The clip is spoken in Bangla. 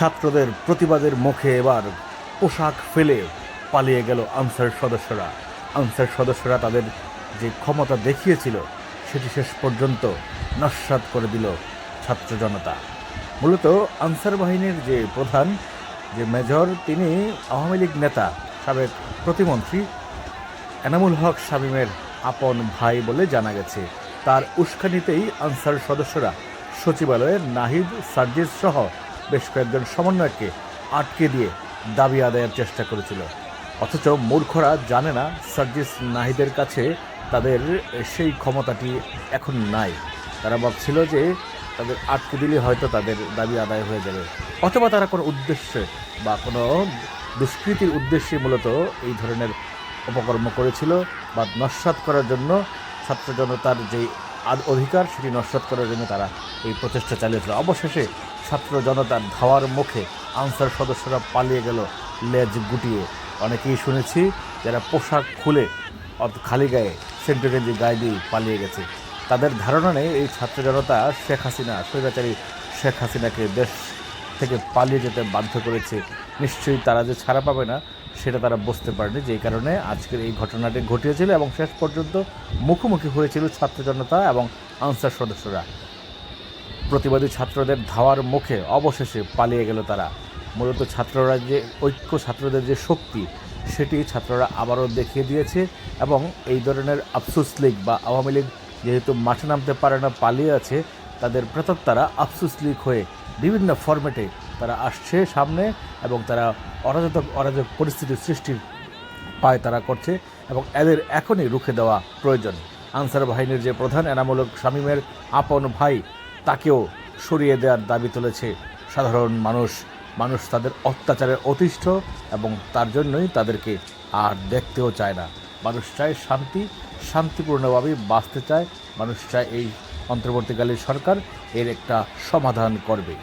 ছাত্রদের প্রতিবাদের মুখে এবার পোশাক ফেলে পালিয়ে গেল আনসার সদস্যরা। আনসার সদস্যরা তাদের যে ক্ষমতা দেখিয়েছিল, সেটি শেষ পর্যন্ত নস্বাত করে দিল ছাত্র জনতা। মূলত আনসার বাহিনীর যে প্রধান, যে মেজর, তিনি আওয়ামী লীগ নেতা, সাবেক প্রতিমন্ত্রী এনামুল হক শামীমের আপন ভাই বলে জানা গেছে। তার উস্কানিতেই আনসার সদস্যরা সচিবালয়ের নাহিদ সার্জিস সহ বেশ কয়েকজন সমন্বয়কে আটকে দিয়ে দাবি আদায়ের চেষ্টা করেছিল। অথচ মূর্খরা জানে না সার্জিস নাহিদের কাছে তাদের সেই ক্ষমতাটি এখন নাই। তারা ভাবছিল যে তাদের আটকে দিলে হয়তো তাদের দাবি আদায় হয়ে যাবে। অথবা তারা কোনো উদ্দেশ্যে বা কোনো দুষ্কৃতির উদ্দেশ্যে মূলত এই ধরনের অপকর্ম করেছিল বা নস্বাত করার জন্য ছাত্র জনতার যে অধিকার সেটি নস্বাত করার জন্য তারা এই প্রচেষ্টা চালিয়েছিল অবশেষে ছাত্র জনতার ধাওয়ার মুখে আনসার সদস্যরা পালিয়ে গেল লেজ গুটিয়ে। অনেকেই শুনেছি যারা পোশাক খুলে খালি গায়ে সেন্টু গায়ে দিয়ে পালিয়ে গেছে। তাদের ধারণা নেই এই ছাত্র জনতা শেখ হাসিনা, স্বৈরাচারী শেখ হাসিনাকে দেশ থেকে পালিয়ে যেতে বাধ্য করেছে। নিশ্চয়ই তারা যে ছাড়া পাবে না সেটা তারা বুঝতে পারেনি যেই কারণে আজকের এই ঘটনাটি ঘটিয়েছিল এবং শেষ পর্যন্ত মুখোমুখি হয়েছিল ছাত্র জনতা এবং আনসার সদস্যরা। প্রতিবাদী ছাত্রদের ধাওয়ার মুখে অবশেষে পালিয়ে গেল তারা। মূলত ছাত্ররা যে, ঐক্য ছাত্রদের যে শক্তি, সেটি ছাত্ররা আবারও দেখিয়ে দিয়েছে এবং এই ধরনের আফসুস লীগ বা আওয়ামী লীগ যেহেতু মাঠে নামতে পারে না, পালিয়ে আছে, তাদের প্রেতাত্মারা আফসুস লীগ হয়ে বিভিন্ন ফরম্যাটে তারা আসছে সামনে এবং তারা অরাজক অরাজক পরিস্থিতির সৃষ্টির পায় তারা করছে এবং এদের এখনই রুখে দেওয়া প্রয়োজন। আনসার বাহিনীর যে প্রধান এনামূলক শামীমের আপন ভাই, তাকেও সরিয়ে দেওয়ার দাবি তুলেছে সাধারণ মানুষ। মানুষ তাদের অত্যাচারের অতিষ্ঠ এবং তার জন্যই তাদেরকে আর দেখতেও চায় না। মানুষ চায় শান্তি শান্তিপূর্ণভাবে বাঁচতে চায়। মানুষ চায় এই অন্তর্বর্তীকালীন সরকার এর একটা সমাধান করবে।